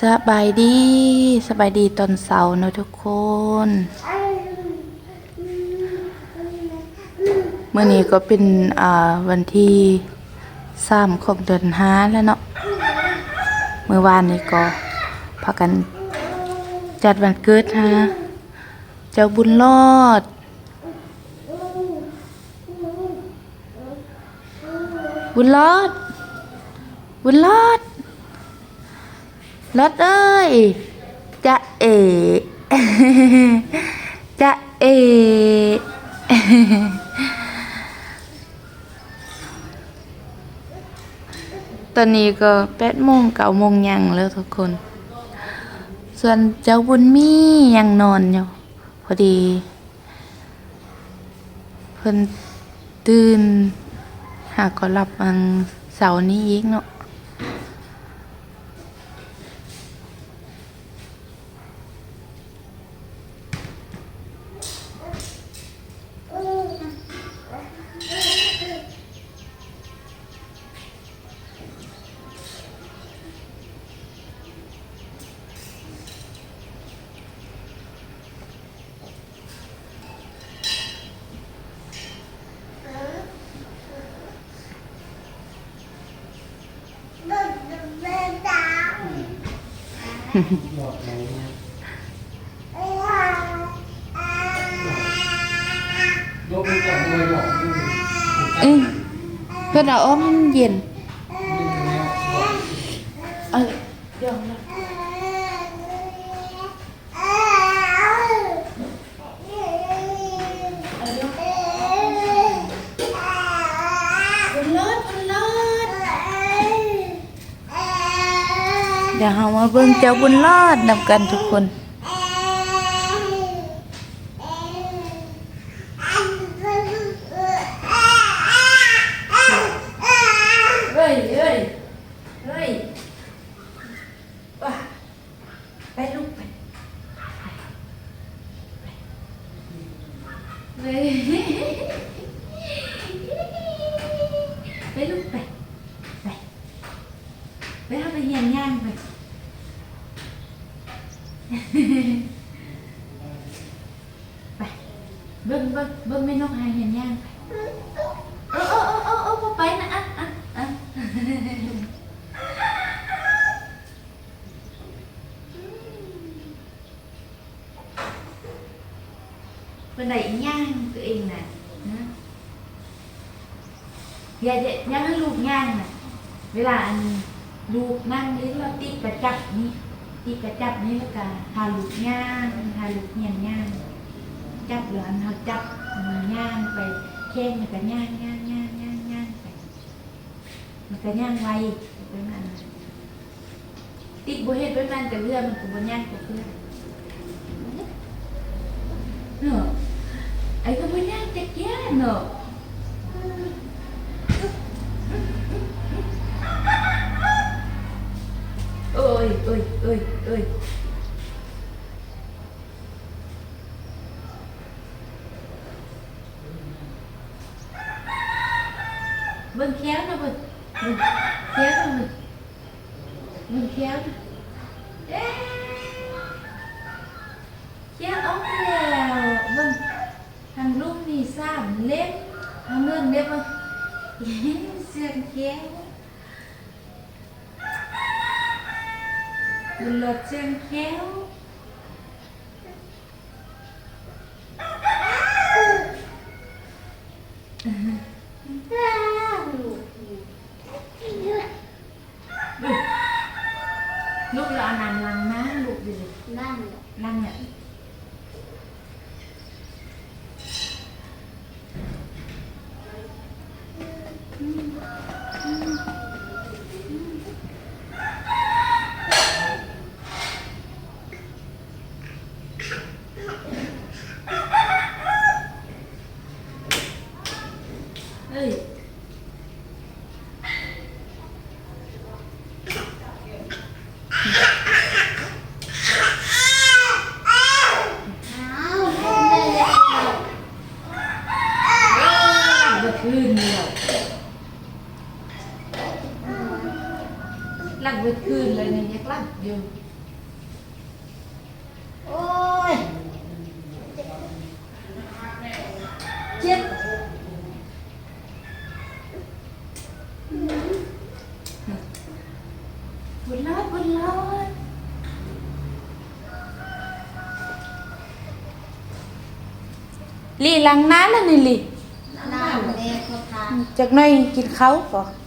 สบายดีสบายดีตอนเสาร์นะทุกคนเมื่อนี้ก็เป็นวันที่สามของเดือนห้าแล้วเนาะเมื่อวานนี้ก็พากันจัดวันเกิดฮะเจ้าบุญรอด บุญรอด บุญรอด รถเอ้ย จะเอ จะเอ ตอนนี้ก็แปดโมงเก้าโมงยังแล้วทุกคน ส่วนเจ้าบุญมียังนอนอยู่ พอดี เพิ่นตื่นหากก็หลับอันเสาร์นี้อีกเนาะ ยกมือจับมือบอกนี่ เอ้ยเพื่อนเอาอ้อมให้มันเย็นเออเดี๋ยวนะบุญรอดบุญรอดเดี๋ยวเรา มาเบิ่งเจ้าบุญรอดนำกันทุกคน เฮ้ยเฮ้ยเฮ้ยว้าไปลูกไปไปไปลูกไป ไปไปเอาไปเฮียนย่างไปเบิ้งเบิ้งเบิ้งไม่นกหาเฮียนย่างไปเออเออเออเออเออไปนะอะอะอะ bên đây nhang tụi em nè Đó. dạ dạ nhang nó luộc nhang nè วลาอันลูกนั่งหรือเราติดกระจับนี่ติดกระจับนี่แล้วก็ทาลูกย่างทาลูกเงี้ยงย่างจับหรืออันเราจับมาย่างไปเข่งมันก็ย่างย่างย่างย่างย่างไปมันก็ย่างไวไปมันติดบุเฮ็ดไปมันแต่เรื่องมันก็บ่ย่างกับเพื่อนเนาะไอ้ก็บ่ย่างจะแก่เนาะ เบิดคืนเลยนี่ยังรับอยู่ โอ้ย เจ็บปวดร้อนปวดร้อนลีหลังน้าแล้วนี่ลีน้าแม่เขทานจากนั้นกินเขาก่อน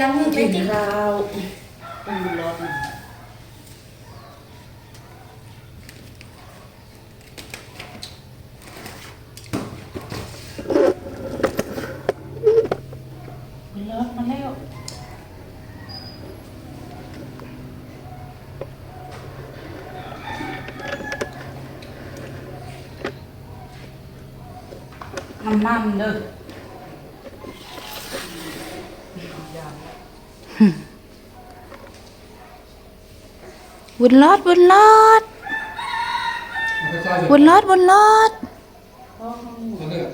ล้างมือไปกินจิข้าวอุ่นร้อนบุญรอดมาแล้วน้ำมันเด้อ วนลอดวนลอดวนลอดบุญรอดมันเนี่ย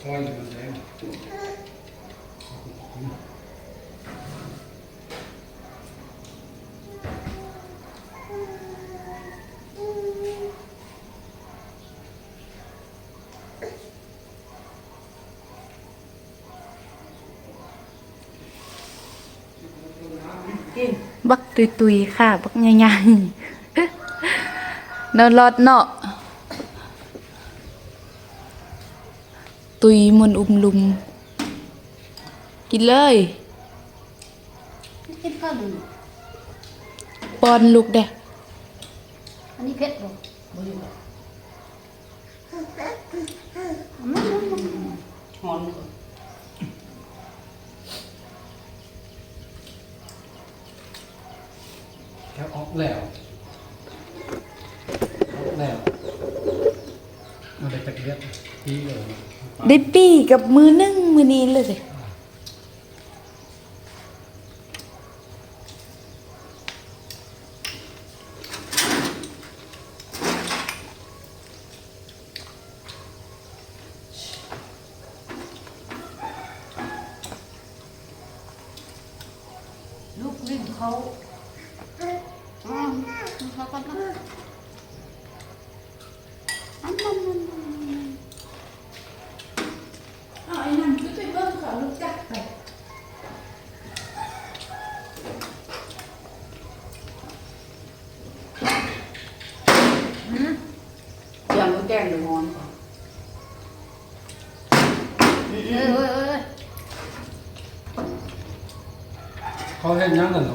ใช่เลยมันแดงกิน บักตุยตุยๆค่ะ บักใหญ่ๆเนารอดเนาะตุยมันอุ้มลุม กินเลยกินข้าวหนึ่งปอนลูกเด้ อันนี้เผ็ดบ่บ่อยู่บ่มันหอน แค่ออกแล้วออกแล้วมันได้ตะเกียบปีเลยได้ปีกับมือนึ่งมือนี้เลย อย่างมันแกงเดือดร้อนก่อนเอ้ยเอ้ยเอ้ย เขาเห็นยังกันหรอ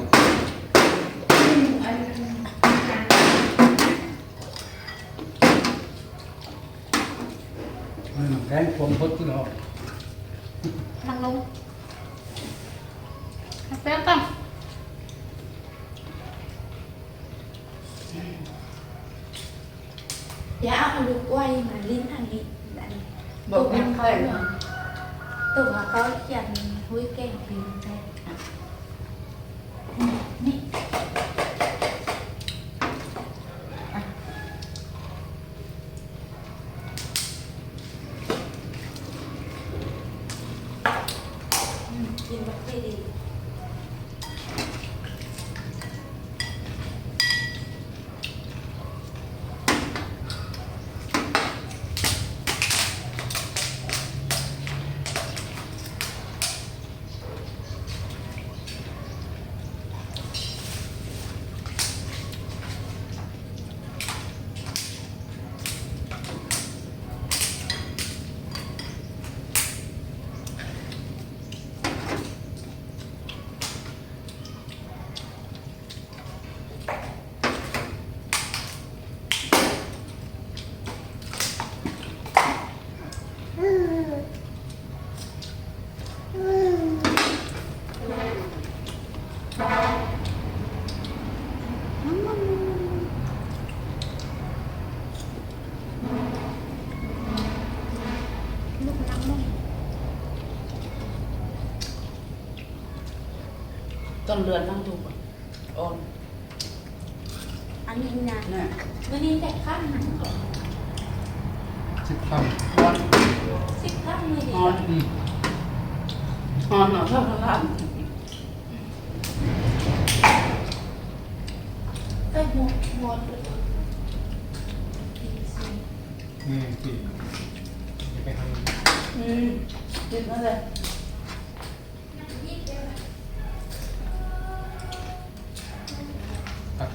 lượt không?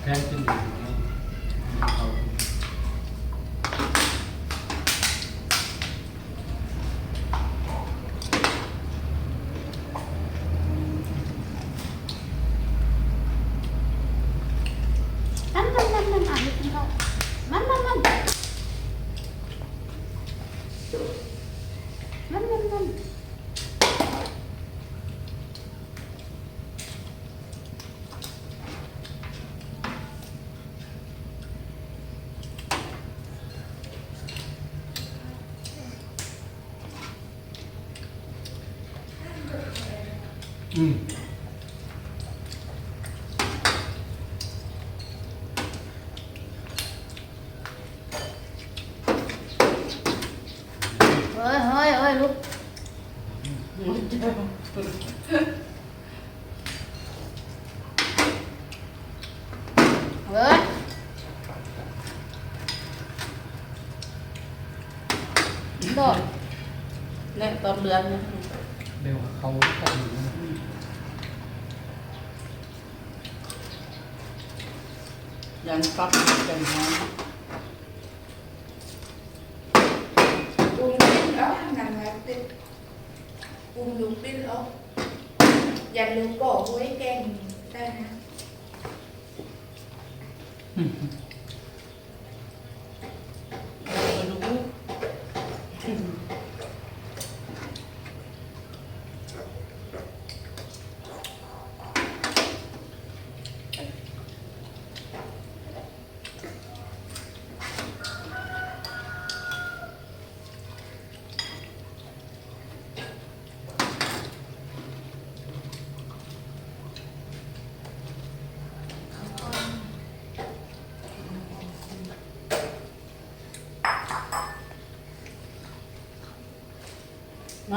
Thank you. ไลลูกเฮ้ยโดดเนี่ยตอนเดือนเนี่ย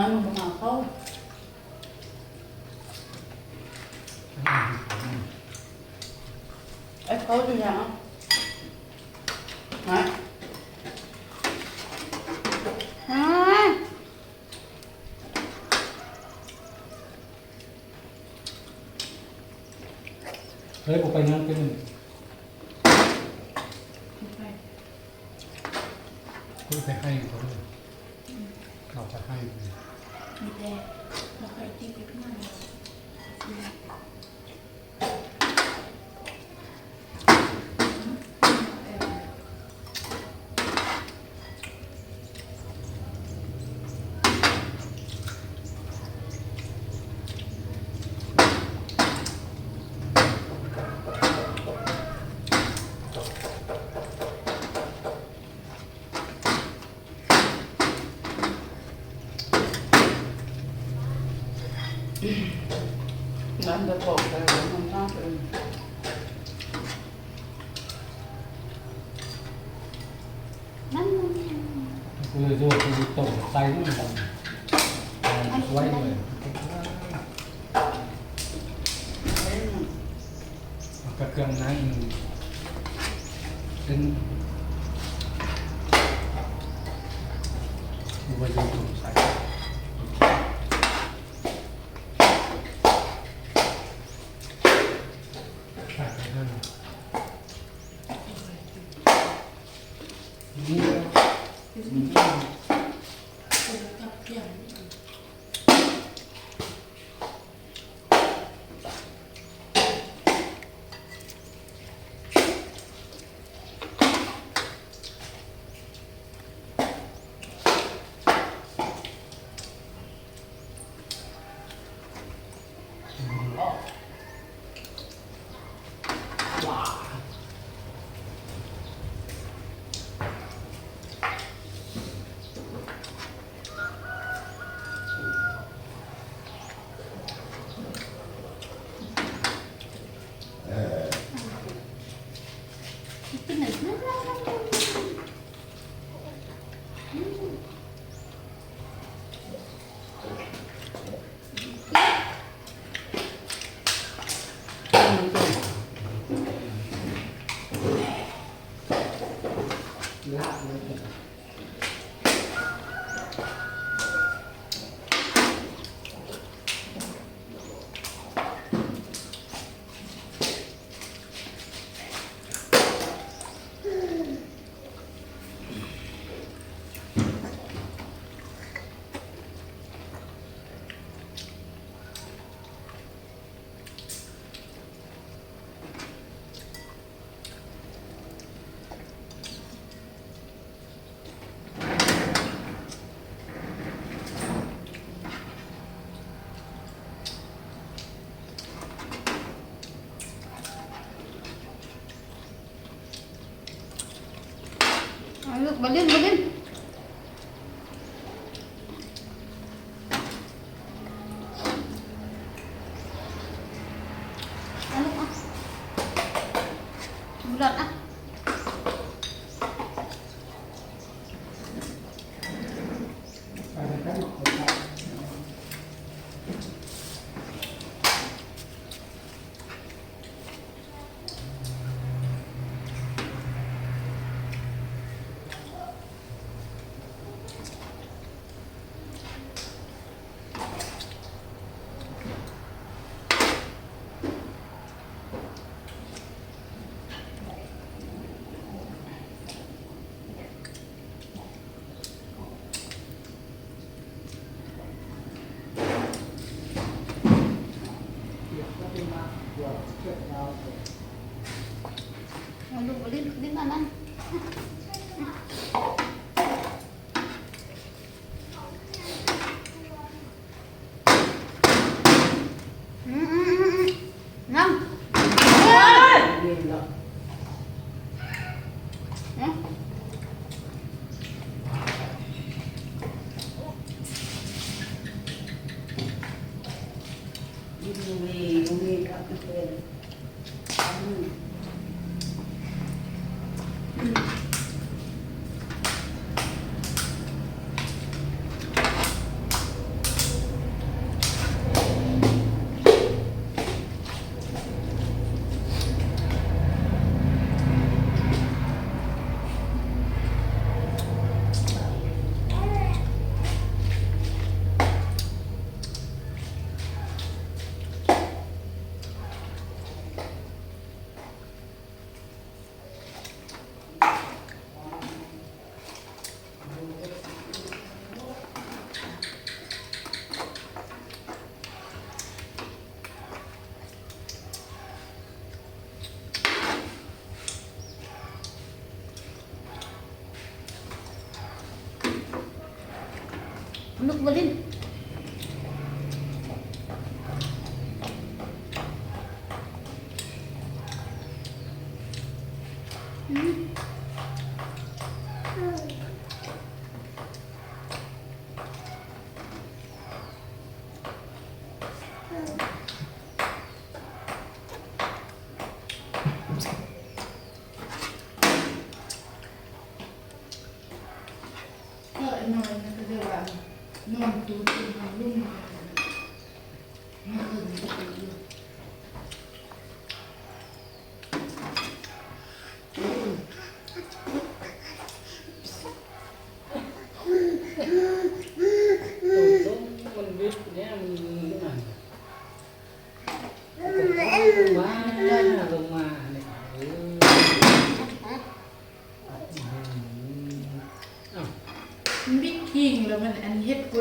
Mana mengaku? Eh, kau juga. Hah? Hah? Saya bukannya apa ini? Năm đã bỏ về hôm nay rồi. Người rồi thì tổ tay cũng bằng quay người. Các cơm nắng tính bây giờ tổ. lạ Balin, balin. Ano ah? Bulan ah. Well, we didn't, we didn't,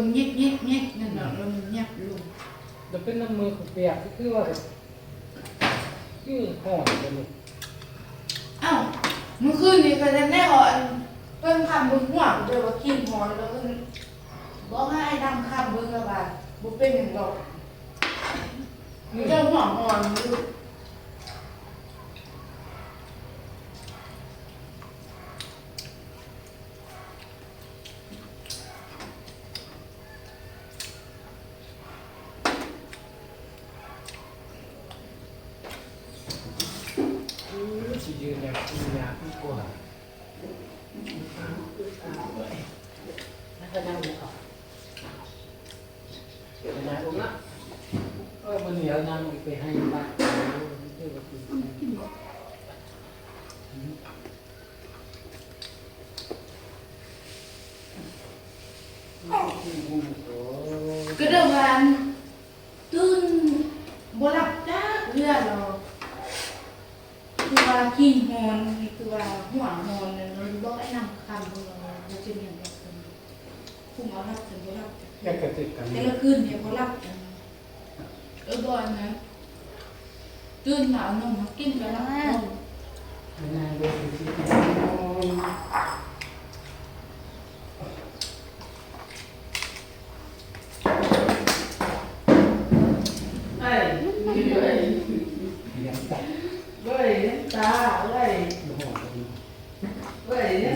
คนยิกยิกยินั่นแหละแล้มันแยบลงเดี๋เป็นน้ำมือของเปียกก็คือว่าคือห่อนเลยอ้าวเมื่อคืนนี้ก็จะแน่ห่อนเพิ่งทำเบิ่งห่วงด้วยว่าขี้หอนแล้วเพิ่บอกให้ไอ้ดข้ามบิ่งแล้วว่บุเป็นหยังดอกเจ้าห่วงหอนอยู่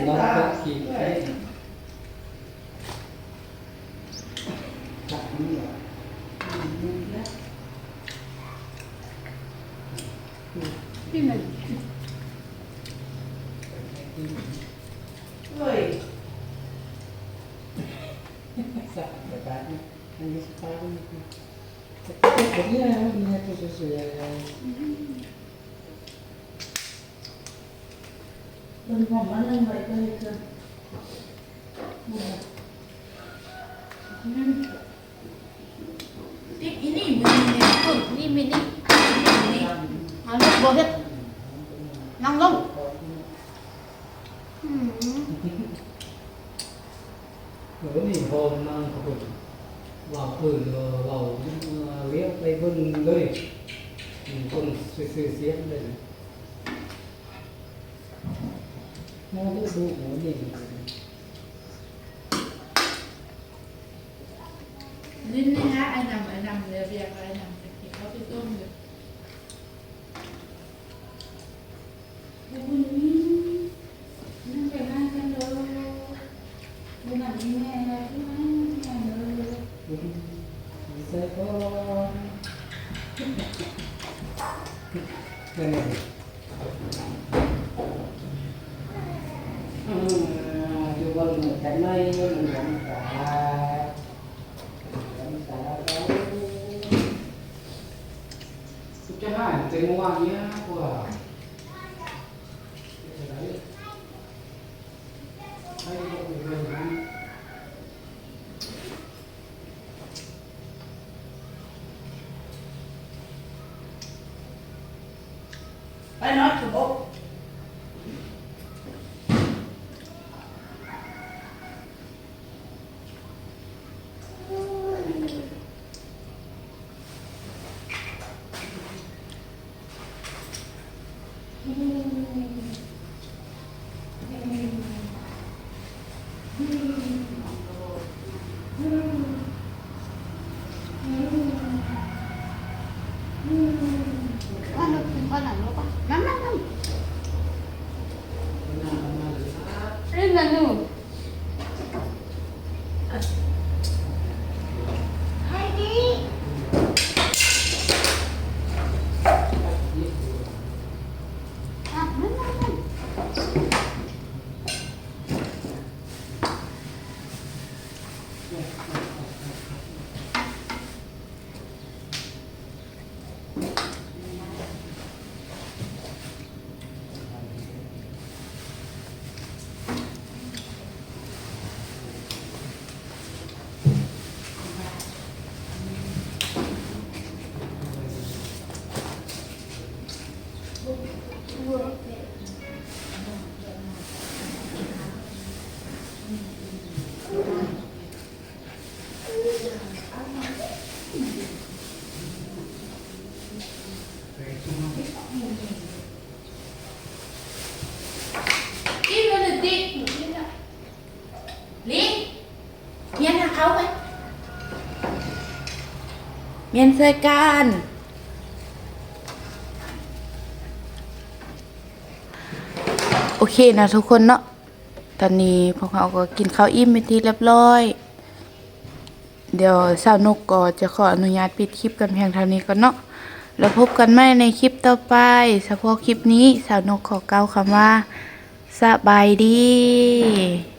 น้องก็ขี่ไ lớn thì hồn mang hồn vào cử ờ, vào ờ, liếc tay vân nơi mình còn suy suy xiết đây. Này nó cứ dụ nó gì nên ha anh nằm anh nằm việc anh nằm cái hai cái mua ăn nhá cô à กิ เมียนใส่กันโอเคนะทุกคนเนาะตอนนี้พวกเราก็กินข้าวอิ่มเป็นที่เรียบร้อย เดี๋ยวสาวนกก็จะขออนุญาตปิดคลิปกันเพียงเท่านี้ก่อนเนาะแล้วพบกันใหม่ในคลิปต่อไปเฉพาะคลิปนี้สาวนกขอกล่าวคำว่าสบายดี